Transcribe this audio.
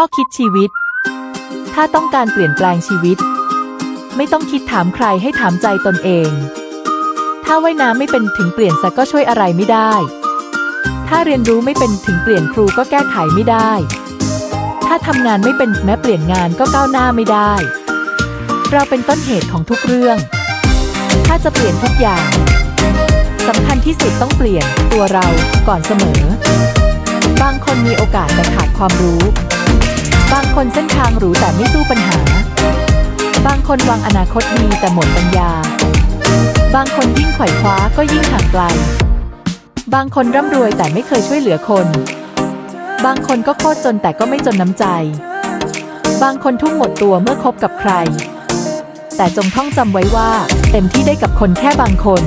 ข้อคิดชีวิต ถ้าต้องการเปลี่ยนแปลงชีวิต ไม่ต้องคิดถามใครให้ถามใจตนเอง ถ้าว่ายน้ำไม่เป็นถึงเปลี่ยนสักก็ช่วยอะไรไม่ได้ ถ้าเรียนรู้ไม่เป็นถึงเปลี่ยนครูก็แก้ไขไม่ได้ ถ้าทำงานไม่เป็นแม้เปลี่ยนงานก็ก้าวหน้าไม่ได้ เราเป็นต้นเหตุของทุกเรื่อง ถ้าจะเปลี่ยนทุกอย่างสำคัญที่สุดต้องเปลี่ยนตัวเราก่อนเสมอ บางคนมีโอกาสแต่ขาดความรู้ บางคนเส้นทางหรูแต่ไม่สู้ปัญหา บางคนวางอนาคตดีแต่หมดปัญญา บางคนยิ่งไขว่คว้าก็ยิ่งห่างไกล บางคนร่ำรวยแต่ไม่เคยช่วยเหลือคน บางคนก็โคตรจนแต่ก็ไม่จนน้ำใจ บางคนทุ่มหมดตัวเมื่อคบกับใคร แต่จงท่องจำไว้ว่า เต็มที่ได้กับคนแค่บางคน